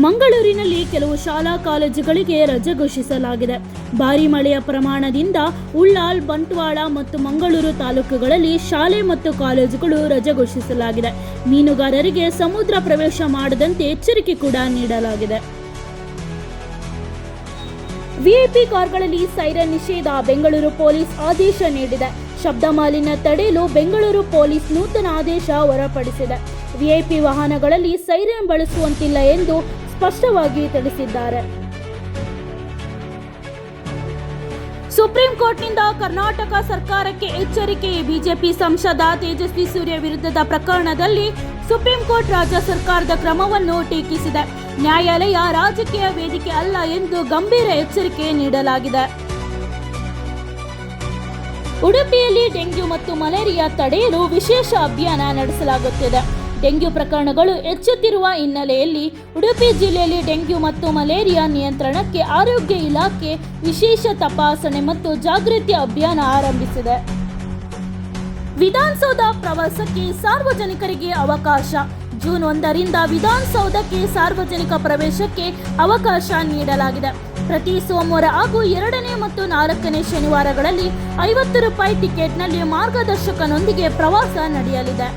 ಮಂಗಳೂರಿನಲ್ಲಿ ಕೆಲವು ಶಾಲಾ ಕಾಲೇಜುಗಳಿಗೆ ರಜೆ ಘೋಷಿಸಲಾಗಿದೆ. ಭಾರಿ ಮಳೆಯ ಪ್ರಮಾಣದಿಂದ ಉಳ್ಳಾಲ್, ಬಂಟ್ವಾಳ ಮತ್ತು ಮಂಗಳೂರು ತಾಲೂಕುಗಳಲ್ಲಿ ಶಾಲೆ ಮತ್ತು ಕಾಲೇಜುಗಳು ರಜೆ ಘೋಷಿಸಲಾಗಿದೆ. ಮೀನುಗಾರರಿಗೆ ಸಮುದ್ರ ಪ್ರವೇಶ ಮಾಡದಂತೆ ಎಚ್ಚರಿಕೆ ಕೂಡ ನೀಡಲಾಗಿದೆ. ವಿಐಪಿ ಕಾರ್ಗಳಲ್ಲಿ ಸೈರನ್ ನಿಷೇಧ ಬೆಂಗಳೂರು ಪೊಲೀಸ್ ಆದೇಶ ನೀಡಿದೆ. ಶಬ್ದ ಮಾಲಿನ್ಯ ತಡೆಯಲು ಬೆಂಗಳೂರು ಪೊಲೀಸ್ ನೂತನ ಆದೇಶ ಹೊರಪಡಿಸಿದೆ. ವಿಐಪಿ ವಾಹನಗಳಲ್ಲಿ ಸೈರನ್ ಬಳಸುವಂತಿಲ್ಲ ಎಂದು ಸ್ಪಷ್ಟವಾಗಿ ತಿಳಿಸಿದ್ದಾರೆ. ಸುಪ್ರೀಂ ಕೋರ್ಟ್ನಿಂದ ಕರ್ನಾಟಕ ಸರ್ಕಾರಕ್ಕೆ ಎಚ್ಚರಿಕೆ, ಬಿಜೆಪಿ ಸಂಸದ ತೇಜಸ್ವಿ ಸೂರ್ಯ ವಿರುದ್ಧದ ಪ್ರಕರಣದಲ್ಲಿ ಸುಪ್ರೀಂ ಕೋರ್ಟ್ ರಾಜ್ಯ ಸರ್ಕಾರದ ಕ್ರಮವನ್ನು ಟೀಕಿಸಿದೆ. ನ್ಯಾಯಾಲಯ ರಾಜಕೀಯ ವೇದಿಕೆ ಅಲ್ಲ ಎಂದು ಗಂಭೀರ ಎಚ್ಚರಿಕೆ ನೀಡಲಾಗಿದೆ. ಉಡುಪಿಯಲ್ಲಿ ಡೆಂಗ್ಯೂ ಮತ್ತು ಮಲೇರಿಯಾ ತಡೆಯಲು ವಿಶೇಷ ಅಭಿಯಾನ ನಡೆಸಲಾಗುತ್ತಿದೆ. ಡೆಂಗ್ಯೂ ಪ್ರಕರಣಗಳು ಹೆಚ್ಚುತ್ತಿರುವ ಹಿನ್ನೆಲೆಯಲ್ಲಿ ಉಡುಪಿ ಜಿಲ್ಲೆಯಲ್ಲಿ ಡೆಂಗ್ಯೂ ಮತ್ತು ಮಲೇರಿಯಾ ನಿಯಂತ್ರಣಕ್ಕೆ ಆರೋಗ್ಯ ಇಲಾಖೆ ವಿಶೇಷ ತಪಾಸಣೆ ಮತ್ತು ಜಾಗೃತಿ ಅಭಿಯಾನ ಆರಂಭಿಸಿದೆ. ವಿಧಾನಸೌಧ ಪ್ರವಾಸಕ್ಕೆ ಸಾರ್ವಜನಿಕರಿಗೆ ಅವಕಾಶ. ಜೂನ್ ಒಂದರಿಂದ ವಿಧಾನಸೌಧಕ್ಕೆ ಸಾರ್ವಜನಿಕ ಪ್ರವೇಶಕ್ಕೆ ಅವಕಾಶ ನೀಡಲಾಗಿದೆ. ಪ್ರತಿ ಸೋಮವಾರ ಹಾಗೂ ಎರಡನೇ ಮತ್ತು ನಾಲ್ಕನೇ ಶನಿವಾರಗಳಲ್ಲಿ ಐವತ್ತು ರೂಪಾಯಿ ಟಿಕೆಟ್ನಲ್ಲಿ ಮಾರ್ಗದರ್ಶಕನೊಂದಿಗೆ ಪ್ರವಾಸ ನಡೆಯಲಿದೆ.